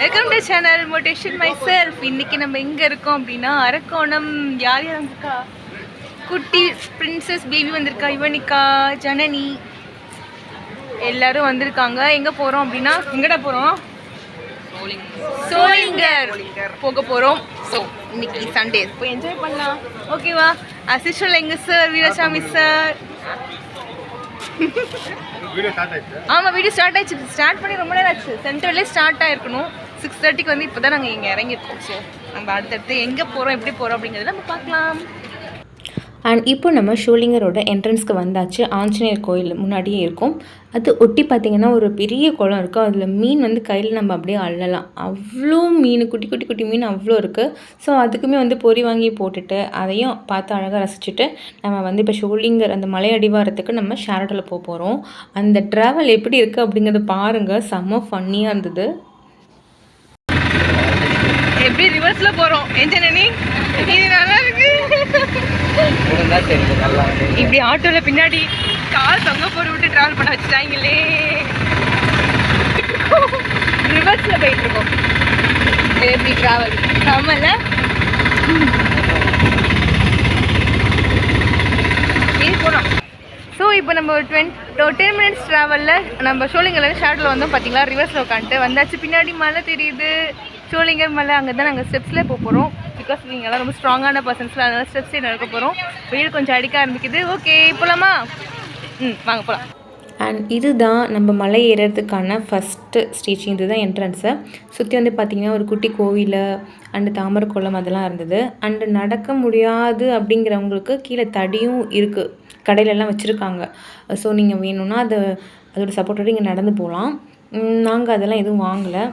Welcome to channel motivation my self இன்னைக்கு நம்ம எங்க இருக்கோம் அப்படின்னா அரக்கோணம். யார் யார் வந்திருக்கா? குட்டி பிரின்சஸ் பேபி வந்திருக்கா? யுவனிகா ஜனனி. எல்லாரும் வந்திருக்காங்க. எங்க போறோம் அப்படின்னா எங்கடா போறோம்? சோளிங்கர். போக போறோம். ஸோ இன்னைக்கு சண்டே போய் என்ஜாய் பண்ணலாம். ஓகேவா அசிஷல் எங்க sir Veerasamy sir video start ஆயிடுச்சு. ஆமாம் வீடியோ ஸ்டார்ட் ஆயிடுச்சு. ஸ்டார்ட் பண்ணி ரொம்ப நேரம் ஆச்சு. சென்டர்லேயே ஸ்டார்ட் ஆயிருக்கணும். சிக்ஸ் தேர்ட்டிக்கு வந்து இப்போ தான் நாங்கள் இங்கே இறங்கியிருக்கோம். ஸோ நம்ம அடுத்தடுத்து எங்கே போகிறோம் எப்படி போகிறோம் அப்படிங்கிறத நம்ம பார்க்கலாம். அண்ட் இப்போ நம்ம ஷூலிங்கரோட என்ட்ரன்ஸ்க்கு வந்தாச்சு. ஆஞ்சநேயர் கோயில் முன்னாடியே இருக்கும். அது ஒட்டி பார்த்தீங்கன்னா ஒரு பெரிய குளம் இருக்கும் அதில் மீன் வந்து கையில் நம்ம அப்படியே அள்ளலாம். அவ்வளோ மீன் குட்டி குட்டி குட்டி மீன் அவ்வளோ இருக்குது ஸோ அதுக்குமே வந்து பொறி வாங்கி போட்டுட்டு அதையும் பார்த்து அழகாக ரசிச்சுட்டு நம்ம வந்து இப்போ ஷூலிங்கர் அந்த மலை அடிவாரத்துக்கு நம்ம ஷேரட்டில் போக போகிறோம் அந்த ட்ராவல் எப்படி இருக்குது அப்படிங்கிறத பாருங்கள் செம்ம ஃபன்னியாக இருந்தது. எப்படி ரிவர்ஸில் போகிறோம் என்ஜனி இது நல்லா இருக்கு. இப்படி ஆட்டோல பின்னாடி கால் தொங்க போற விட்டு ட்ராவல் பண்ண வச்சுட்டாங்களே. ரிவர்ஸில் போயிட்டு இருக்கோம். எப்படி ட்ராவல் ஆமாம்ல இது போனோம் ஸோ இப்போ நம்ம ஒரு டுவெண்ட் டென் மினிட்ஸ் ட்ராவலில் நம்ம ஷோலிங்கில் ஷார்ட்டில் வந்தோம் பார்த்தீங்களா ரிவர்ஸில் உட்காந்துட்டு வந்தாச்சு. பின்னாடி மழை தெரியுது. ஷோலிங்கர் மலை அங்கே தான் நாங்கள் ஸ்டெப்ஸில் போக போகிறோம் பிகாஸ் நீங்கள்லாம் ரொம்ப ஸ்ட்ராங்கான பர்சன்ஸில் அதனால் ஸ்டெப்ஸே நடக்க போகிறோம் வெயில் கொஞ்சம் அடிக்க ஆரம்பிக்குது. ஓகே போகலாமா ம் வாங்க போகலாம் அண்ட் இதுதான் நம்ம மலை ஏறுறதுக்கான ஃபஸ்ட்டு ஸ்டேஜிங் இதுதான் என்ட்ரன்ஸை சுற்றி வந்து பார்த்திங்கன்னா ஒரு குட்டி கோவில் அண்டு தாமரை குளம் அதெல்லாம் இருந்தது. அண்டு நடக்க முடியாது அப்படிங்கிறவங்களுக்கு கீழே தடியும் இருக்குது கடையிலலாம் வச்சுருக்காங்க. ஸோ நீங்கள் வேணும்னா அதை அதோட சப்போர்ட்டோடு இங்கே நடந்து போகலாம். நாங்கள் அதெல்லாம் எதுவும் வாங்கலை.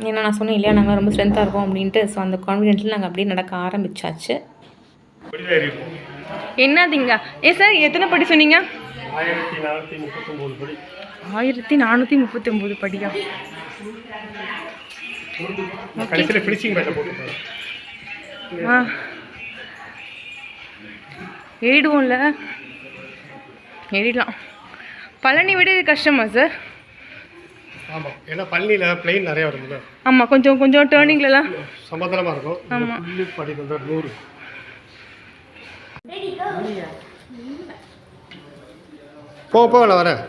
ஏன்னா நான் சொன்னேன் இல்லையா நாங்கள் ரொம்ப ஸ்ட்ரென்த்தாக இருக்கோம் அப்படின்ட்டு. ஸோ அந்த கான்ஃபிடென்ட்டில் நாங்கள் அப்படியே நடக்க ஆரம்பிச்சாச்சு. என்னதுங்க? ஏ சார் எத்தனை படி சொன்னீங்க? ஆயிரத்தி நானூற்றி முப்பத்தொம்போது படியா? ஆ. ஏறிடுவோம்ல. ஏறிடலாம். பழனி விட இது கஷ்டமா சார் ஆமாம் ஏன்னா பழனியில் பிளெயின் நிறையா வரும்ல. ஆமாம் கொஞ்சம் கொஞ்சம் டேர்னிங்லலாம் சமாதானமாக இருக்கும். ஆமா. புள்ளி படி வந்து நூறு. போ போ நான் வரேன்.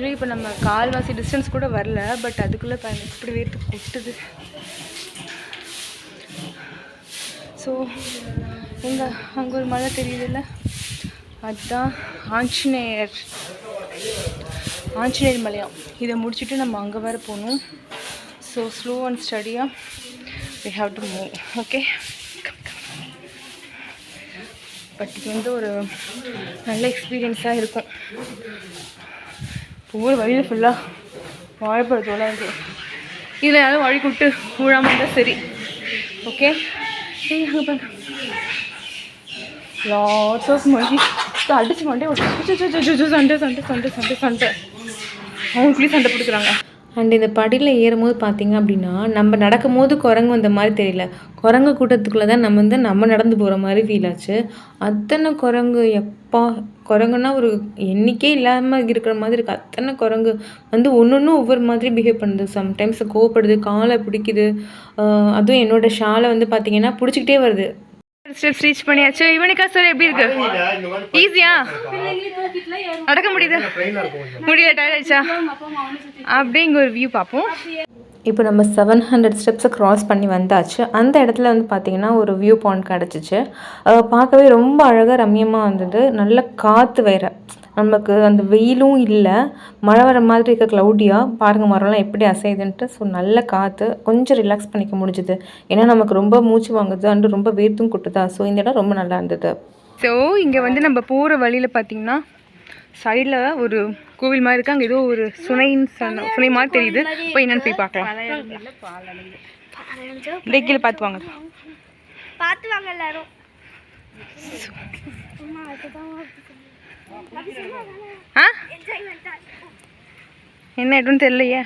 ஆக்சுவலி இப்போ நம்ம கால்வாசி டிஸ்டன்ஸ் கூட வரல பட் அதுக்குள்ளே பாருங்க இப்படி வேர்த்து கொட்டுது ஸோ எங்கள் அங்கே ஒரு மலை தெரியுதுல்ல? அதுதான் ஆஞ்சநேயர். ஆஞ்சநேயர் மலையாம். இதை முடிச்சுட்டு நம்ம அங்கே வர போகணும். So slow and ஸ்டடியாக we have to move okay but இது வந்து ஒரு நல்ல எக்ஸ்பீரியன்ஸாக இருக்கும். ஒவ்வொரு வழியில் ஃபுல்லாக வாழைப்பழத்தோட இருக்குது இதில் யாரும் வழி கூப்பிட்டு கூழாமல் இருந்தால் சரி. ஓகே லாட்ஸ் ஆஃப் மொழி அடிச்சு மாட்டே சண்டை சண்டை சண்டை சண்டை சண்டை. அவங்களுக்குள்ளேயும் சண்டை பிடிக்கிறாங்க அண்ட் இந்த படியில் ஏறும்போது பார்த்தீங்க அப்படின்னா நம்ம நடக்கும் போது குரங்கு வந்த மாதிரி தெரியல. குரங்கு கூட்டத்துக்குள்ளே தான் நம்ம வந்து நம்ம நடந்து போகிற மாதிரி ஃபீல் ஆச்சு. அத்தனை குரங்கு எப்பா குரங்குன்னா ஒரு எண்ணிக்கே இல்லாமல் இருக்கிற மாதிரி இருக்குது அத்தனை குரங்கு வந்து ஒன்று ஒவ்வொரு மாதிரி பிஹேவ் பண்ணுது. சம்டைம்ஸ் கோவப்படுது காலை பிடிக்குது. அதுவும் என்னோடய ஷாலை வந்து பார்த்திங்கன்னா பிடிச்சிக்கிட்டே வருது. ஸ்டெப்ஸ் ரீச் பண்ணியாச்சு. இவனுக்கா சார் எப்படி இருக்கு? ஈஸியா நடக்க முடியுதா? முடியல டயர்ட் ஆயிடுச்சா? அப்படியே இங்கே ஒரு வியூ பார்ப்போம். இப்போ நம்ம செவன் ஹண்ட்ரட் ஸ்டெப்ஸை க்ராஸ் பண்ணி வந்தாச்சு. அந்த இடத்துல வந்து பார்த்திங்கன்னா ஒரு வியூ பாயிண்ட் கிடச்சிச்சு பார்க்கவே ரொம்ப அழகாக ரம்மியமாக இருந்தது நல்ல காற்று வேற. நமக்கு அந்த வெயிலும் இல்லை. மழை வர மாதிரி இருக்க க்ளவுடியாக பாருங்கள் மரம்லாம் எப்படி அசையுதுன்ட்டு. ஸோ நல்ல காற்று கொஞ்சம் ரிலாக்ஸ் பண்ணிக்க முடிஞ்சுது. ஏன்னா நமக்கு ரொம்ப மூச்சு வாங்குது அண்டு ரொம்ப வேர்த்தும் கொட்டுதா. ஸோ இந்த இடம் ரொம்ப நல்லா இருந்தது. ஸோ இங்கே வந்து நம்ம போகிற வழியில் பார்த்தீங்கன்னா சைடில் ஒரு கோவில் மாதிரி இருக்கு. அங்கே ஏதோ ஒரு சுனைன்னு சொன்ன சுனை மாதிரி தெரியுது. போய் என்னன்னு போய் பார்க்கலாம் கீழே பார்த்து வாங்க. பார்த்து வாங்க எல்லாரும். ஆ? என்ன இடம்னு தெரியலையே.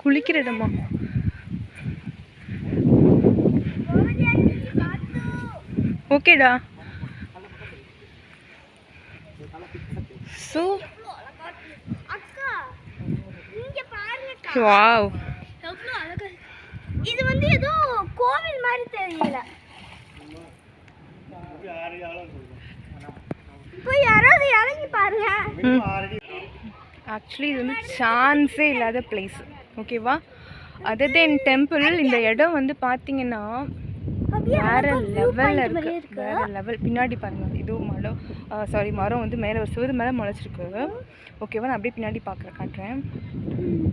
குளிக்கிற இடமா ஓகேடா ஸோ வாவ் எவ்வளோ அழகா இருக்கு. இது வந்து ஏதோ கோவில் மாதிரி தெரியல. போய் யாராவது இறங்கி பாருங்க. ஆக்சுவலி இது வந்து சான்ஸே இல்லாத பிளேஸ் ஓகேவா அதர் தென் டெம்பிள் இந்த இடம் வந்து பார்த்தீங்கன்னா வேற லெவலில் இருக்கு. வேற லெவல் பின்னாடி பாருங்க. இது மரம் சாரி மரம் வந்து மேலே ஒரு சிவது மேலே முளைச்சிருக்கு. ஓகேவா நான் அப்படியே பின்னாடி பார்க்குறேன் காட்டுறேன்.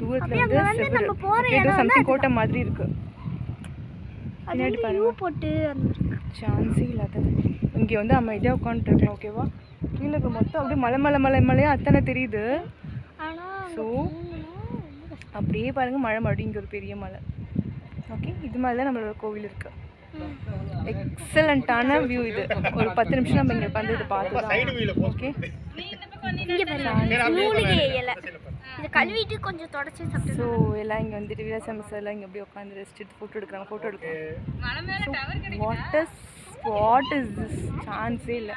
தூரத்தில் வந்து செவரு சம்திங் கோட்டை மாதிரி இருக்கு. அது பின்னாடி வந்து பாருங்க. போட்டு சான்ஸே இல்லாதது இங்கே வந்து அமைதியாக உட்காந்துருக்கலாம் ஓகேவா கீழே இருக்க மொத்தம் அப்படியே மலை மலை மலை மலையாக அத்தனை தெரியுது. ஆனா ஸோ அப்படியே பாருங்க மழை மறுபடியும் இங்கே ஒரு பெரிய மலை. ஓகே இது மாதிரி தான் நம்மளோட கோவில் இருக்கு. எக்ஸலண்ட்டான வியூ இது. ஒரு பத்து நிமிஷம் நம்ம இங்கே உட்காந்து இதை பார்த்து ஓகே இதை கழுவிட்டு கொஞ்சம் தொடச்சி சாப்பிட்டு ஸோ எல்லாம் இங்கே வந்துட்டு வீராசாமி எல்லாம் இங்கே அப்படியே உட்காந்து ரெஸ்ட் எடுத்து ஃபோட்டோ எடுக்கிறாங்க ஃபோட்டோ எடுக்கிறாங்க what is what is this சான்ஸே இல்லை.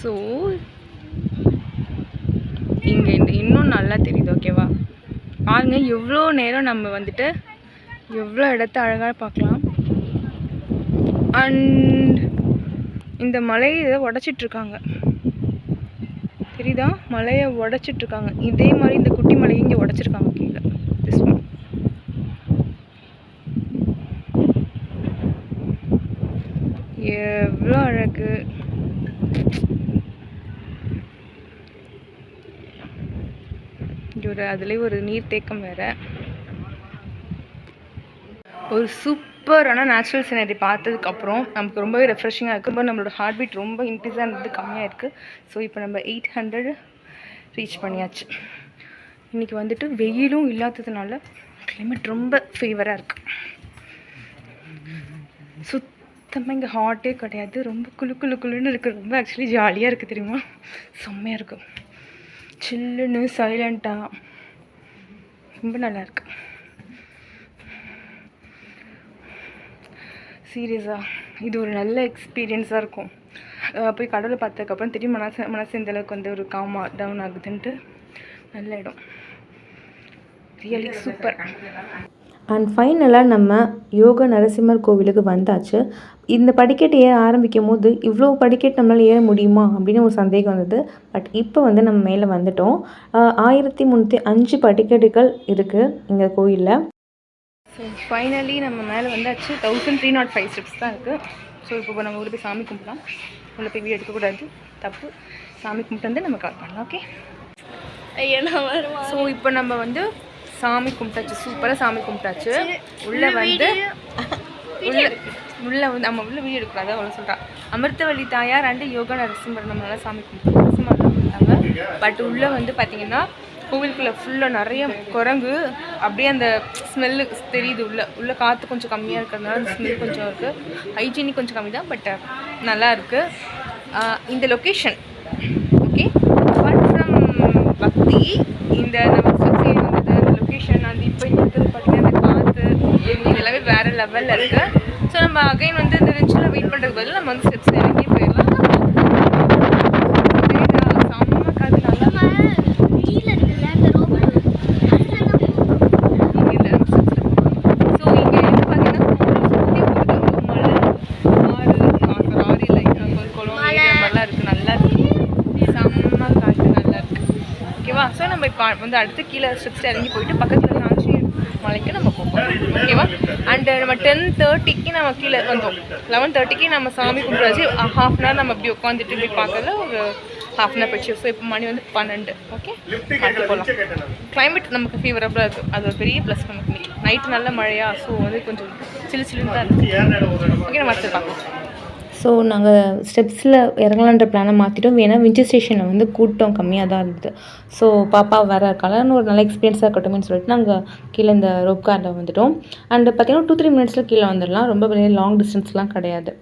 ஸோ இங்கே இந்த இன்னும் நல்லா தெரியுது ஓகேவா பாருங்க எவ்வளோ நேரம் நம்ம வந்துட்டு எவ்வளோ இடத்த அழகாக பார்க்கலாம். அண்ட் இந்த மலையை உடச்சிட்டு இருக்காங்க. தெரியுதா? மலையை உடைச்சிட்டு இருக்காங்க இதே மாதிரி இந்த குட்டி மலையை இங்கே உடைச்சிருக்காங்க கீழே. திஸ் ஒன் எவ்வளோ அழகு. ஒரு அதுலேயே ஒரு நீர்த்தேக்கம் வேற. ஒரு சூப்பரான நேச்சுரல் சீனரி பார்த்ததுக்கப்புறம் நமக்கு ரொம்பவே ரெஃப்ரெஷிங்காக இருக்கும் ரொம்ப நம்மளோட ஹார்ட் பீட் ரொம்ப இன்க்ரீஸாக இருந்தது கம்மியாக இருக்குது ஸோ இப்போ நம்ம எயிட் ஹண்ட்ரட் ரீச் பண்ணியாச்சு. இன்றைக்கி வந்துட்டு வெயிலும் இல்லாததுனால கிளைமேட் ரொம்ப ஃபேவராக இருக்குது சுத்தமாக இங்கே ஹாட்டே கிடையாது. ரொம்ப குழு குழு குழுன்னு இருக்குது ரொம்ப ஆக்சுவலி ஜாலியாக இருக்குது தெரியுமா? செம்மையாக இருக்கும் சில்லுன்னு சைலண்ட்டாக ரொம்ப நல்லாயிருக்கு இருக்கு சீரியஸாக இது ஒரு நல்ல எக்ஸ்பீரியன்ஸாக இருக்கும். போய் கடலை பார்த்ததுக்கப்புறம் திரும்பி மனசு மனசு இந்த அளவுக்கு வந்து ஒரு காமா டவுன் ஆகுதுன்ட்டு நல்ல இடம். ரியலி சூப்பர் அண்ட் ஃபைனலாக நம்ம யோக நரசிம்மர் கோவிலுக்கு வந்தாச்சு. இந்த படிக்கட்டு ஏற ஆரம்பிக்கும் போது இவ்வளோ படிக்கட்டு நம்மளால் ஏற முடியுமா? அப்படின்னு ஒரு சந்தேகம் வந்தது. பட் இப்போ வந்து நம்ம மேலே வந்துட்டோம். ஆயிரத்தி முந்நூற்றி அஞ்சு படிக்கட்டுகள் இருக்குது இங்கே கோயிலில். ஸோ ஃபைனலி நம்ம மேலே வந்தாச்சு. Thousand three nought five steps தான் இருக்குது ஸோ இப்போ நம்ம உள்ள போய் சாமி கும்பிடலாம். உள்ள போய் வீடியோ எடுக்கக்கூடாது. தப்பு. சாமி கும்பிட்டு வந்து நம்ம கால் பண்ணலாம் ஓகே ஸோ இப்போ நம்ம வந்து சாமி கும்பிட்டாச்சு. சூப்பராக சாமி கும்பிட்டாச்சு. உள்ளே வந்து உள்ள உள்ள வந்து நம்ம உள்ள வீடியோ எடுக்கூடாது அவ்வளோ சொல்கிறான் அமிர்தவள்ளி தாயார் அண்டு யோகா நரசிம்மர் நம்ம நல்லா சாமி கும்பிட்டோம் நரசிம்மர்லாம் கும்பிட்டாங்க. பட் உள்ளே வந்து பார்த்தீங்கன்னா கோவிலுக்குள்ளே ஃபுல்லாக நிறைய குரங்கு அப்படியே அந்த ஸ்மெல்லு தெரியுது உள்ள. உள்ள காற்று கொஞ்சம் கம்மியாக இருக்கிறதுனால அந்த ஸ்மெல் கொஞ்சம் இருக்குது ஹைஜீனிக் கொஞ்சம் கம்மி தான் பட் நல்லா இருக்குது இந்த லொக்கேஷன் ஓகே அப்பார்ட் ஃப்ரம் பக்தி இந்த நம்ம சுற்றி இருந்தது அந்த லொக்கேஷன் அந்த இப்போ பார்த்தீங்கன்னா அந்த காற்று இது எல்லாமே வேறு லெவலில் இருக்குது ஸோ நம்ம அகைன் வந்து இந்த ரிச்சில் வெயிட் பண்ணுறதுக்கு பதில் நம்ம வந்து ஸ்டெப்ஸ் இறங்கி போயிடலாம் தெரியுதா? செம்ம காற்று நல்லா கீழே இருக்குல்ல அந்த ரோபோட் இங்க இல்ல, நம்ம steps ல போகலாம். So, இங்க என்ன பார்த்தீங்கன்னா, சுத்தி ஒரு மலை, ஆறு, ஆறு, ஆறு இல்ல, இங்க ஒரு குளம், ஏரி அந்த மாதிரிலாம் இருக்கு. நல்லா இருக்கு. செம்ம காத்து, நல்லா இருக்கு. ஓகேவா ஸோ நம்ம இப்போ வந்து அடுத்து கீழே ஸ்டெப்ஸ் இறங்கி போயிட்டு பக்கத்தில் ஆஞ்சநேயர் மலைக்கு நம்ம போகலாம் ஓகேவா அண்டு நம்ம டென் தேர்ட்டிக்கு நம்ம கீழே வந்தோம். லெவன் தேர்ட்டிக்கு நம்ம சாமி கும்பிடாச்சு ஹாஃப் அன் ஹவர் நம்ம இப்படி உட்காந்துட்டு இப்படி பார்க்கல ஒரு ஹாஃப் அன் ஹவர் போயிடுச்சு. ஸோ இப்போ மணி வந்து பன்னெண்டு. ஓகே அடுத்து போகலாம் கிளைமேட் நமக்கு ஃபேவரபுளாக இருக்குது அது ஒரு பெரிய ப்ளஸ் நமக்கு. நைட்டு நல்ல மழையா ஸோ வந்து கொஞ்சம் சில்லு சில்லுன்னு தான் இருக்குது ஓகே நம்ம அடுத்து பார்க்கலாம். ஸோ நாங்கள் ஸ்டெப்ஸில் இறங்கலான்ற பிளானை மாற்றிட்டோம் ஏன்னா விஞ்சர் ஸ்டேஷனில் வந்து கூட்டம் கம்மியாக தான் இருந்தது. ஸோ பாப்பா வர இருக்காளன்னு ஒரு நல்ல எக்ஸ்பீரியன்ஸாக இருக்கட்டும்னு சொல்லிட்டு நாங்கள் கீழே இந்த ரோப் காரில் வந்துவிட்டோம் அண்ட் பார்த்தீங்கன்னா டூ த்ரீ மினிட்ஸில் கீழே வந்துடலாம். ரொம்ப பெரிய லாங் டிஸ்டன்ஸ்லாம் கிடையாது.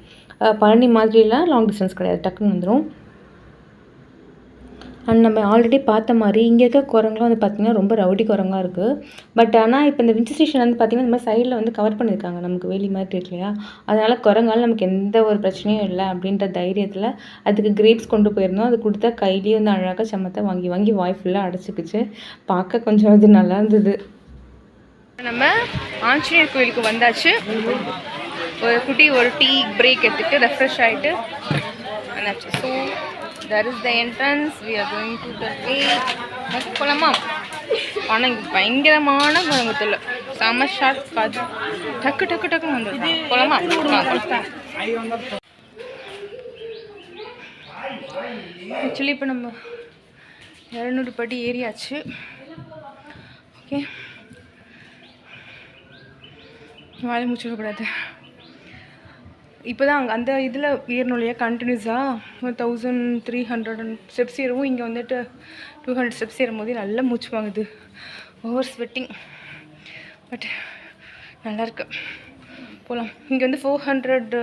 பழனி மாதிரிலாம் லாங் டிஸ்டன்ஸ் கிடையாது. டக்குன்னு வந்துடும் அண்ட் நம்ம ஆல்ரெடி பார்த்த மாதிரி இங்கே இருக்க குரங்குலாம் வந்து பார்த்திங்கன்னா ரொம்ப ரவுடி குரங்கா இருக்குது பட் ஆனால் இப்போ இந்த வின்டர் ஸ்டேஷன் வந்து பார்த்திங்கன்னா இந்த மாதிரி சைடில் வந்து கவர் பண்ணியிருக்காங்க நமக்கு வேலி மாதிரி இருக்கு இல்லையா? அதனால் குரங்கால நமக்கு எந்த ஒரு பிரச்சனையும் இல்லை அப்படின்ற தைரியத்தில் அதுக்கு கிரேப்ஸ் கொண்டு போயிருந்தோம். அது கொடுத்தா கையிலேயே வந்து அழகாக சமத்தை வாங்கி வாங்கி வாய் ஃபுல்லாக அடைச்சிக்கிச்சு. பார்க்க கொஞ்சம் அது நல்லா இருந்தது. நம்ம ஆஞ்சநேயர் கோயிலுக்கு வந்தாச்சு. ஒரு குட்டி ஒரு டீ பிரேக் எடுத்துட்டு ரெஃப்ரெஷ் ஆகிட்டு வந்தாச்சு. So that is the entrance we are going to the way போகலாமா ஆனால் இங்கே பயங்கரமான குரங்குத்துல செம ஷார்ட் காது டக்கு டக்கு டக்குன்னு வந்துடுது. போகலாமா ஆக்சுவலி இப்போ நம்ம இரநூறு படி ஏறியாச்சு. ஓகே வாழை முடிச்சிடக்கூடாது இப்போ தான் அங்கே அந்த இதில் ஏறணும் கண்டினியூஸாக thousand three hundred and steps ஏறவும். இங்கே வந்துட்டு டூ ஹண்ட்ரட் ஸ்டெப்ஸ் ஏறும்போது நல்லா மூச்சு வாங்குது. ஓவர் ஸ்வெட்டிங் பட் நல்லாயிருக்கு போகலாம் இங்கே வந்து ஃபோர் ஹண்ட்ரட்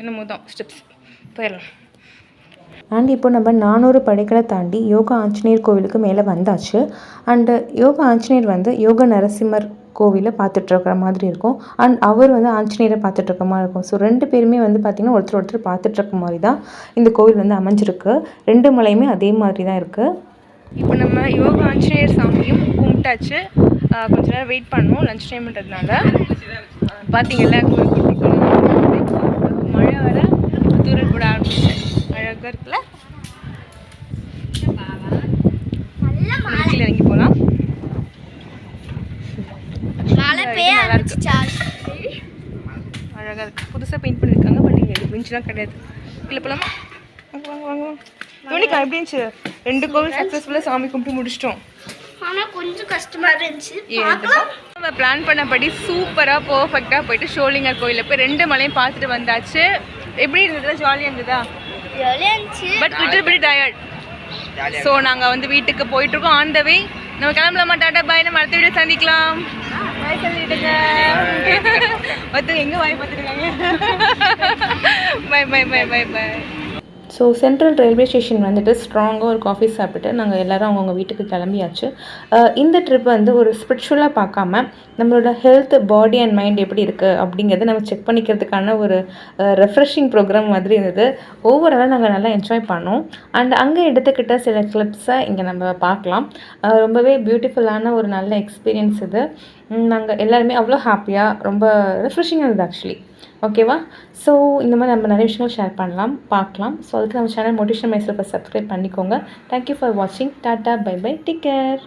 என்னமோ தான் ஸ்டெப்ஸ் போயிடலாம். அண்ட் இப்போ நம்ம நானூறு படைகளை தாண்டி யோகா ஆஞ்சநேயர் கோவிலுக்கு மேலே வந்தாச்சு. அண்டு யோகா ஆஞ்சநேயர் வந்து யோக நரசிம்மர் கோவிலை பார்த்துட்ருக்கிற மாதிரி இருக்கும். அண்ட் அவர் வந்து ஆஞ்சநேயரை பார்த்துட்ருக்க மாதிரி இருக்கும். ஸோ ரெண்டு பேருமே வந்து பார்த்திங்கன்னா ஒருத்தர் ஒருத்தர் பார்த்துட்ருக்க மாதிரி தான் இந்த கோவில் வந்து அமைஞ்சிருக்கு. ரெண்டு மலையுமே அதே மாதிரி தான் இருக்குது இப்போ நம்ம யோகா ஆஞ்சநேயர் சாமியும் கும்பிட்டாச்சு. கொஞ்ச நேரம் வெயிட் பண்ணோம் லஞ்ச் டைம்ன்றதுனால பார்த்தீங்கல்ல கோயில் குட்டி கோயில். மழை வர தூரல் போட ஆரம்பிச்சு. அழகாக இருக்குல்ல? இறங்கி போகலாம் மழை பெய்ய நல்லா இருக்கு. அழகாக இருக்குது புதுசாக பெயிண்ட் பண்ணியிருக்காங்க பட் இங்கே பெஞ்சுலாம் கிடையாது. கீழே போகலாமா வாங்க வாங்க வாங்க. வாங்க தோனிக்கா எப்படி இருந்துச்சு? ரெண்டு கோவில் சக்ஸஸ்ஃபுல்லாக சாமி கும்பிட்டு முடிச்சிட்டோம். ஆனா கொஞ்சம் கஷ்டமா இருந்துச்சு. நம்ம பிளான் பண்ணபடி சூப்பராக பர்ஃபெக்டாக போயிட்டு ஷோலிங்கர் கோயிலில் போய் ரெண்டு மலையும் பார்த்துட்டு வந்தாச்சு. எப்படி இருந்ததா? ஜாலியாக இருந்ததா? But little bit tired so நாங்கள் வந்து வீட்டுக்கு போயிட்டு இருக்கோம். ஆன் த வே நம்ம கிளம்பலாமா? டாடா பாய் நம்ம அடுத்த வீடியோ சந்திக்கலாம். பாய் சொல்லிட்டுங்க மற்ற எங்கே வாய் பார்த்துருக்காங்க? Bye bye bye bye bye so central railway station வந்துட்டு ஸ்ட்ராங்காக ஒரு காஃபி சாப்பிட்டுட்டு நாங்கள் எல்லோரும் அவங்கவுங்க வீட்டுக்கு கிளம்பியாச்சு. இந்த ட்ரிப் வந்து ஒரு ஸ்பிரிச்சுவலாக பார்க்காம நம்மளோட ஹெல்த் பாடி அண்ட் மைண்ட் எப்படி இருக்குது அப்படிங்கிறத நம்ம செக் பண்ணிக்கிறதுக்கான ஒரு ரெஃப்ரெஷிங் ப்ரோக்ராம் மாதிரி இருந்தது. ஓவராலாக நாங்கள் நல்லா என்ஜாய் பண்ணோம். அண்ட் அங்கே எடுத்துக்கிட்ட சில கிளிப்ஸை இங்கே நம்ம பார்க்கலாம். ரொம்பவே பியூட்டிஃபுல்லான ஒரு நல்ல எக்ஸ்பீரியன்ஸ் இது. நாங்கள் எல்லாருமே அவ்வளோ ஹாப்பியாக ரொம்ப ரிஃப்ரெஷிங்காக இருந்தது ஆக்சுவலி ஓகேவா ஸோ இந்த மாதிரி நம்ம நிறைய விஷயங்கள் ஷேர் பண்ணலாம் பார்க்கலாம். ஸோ அதுக்கு நம்ம சேனல் மோட்டிவேஷன் மைசூர் சப்ஸ்கிரைப் பண்ணிக்கோங்க. தேங்க்யூ ஃபார் வாட்சிங் tata bye bye take care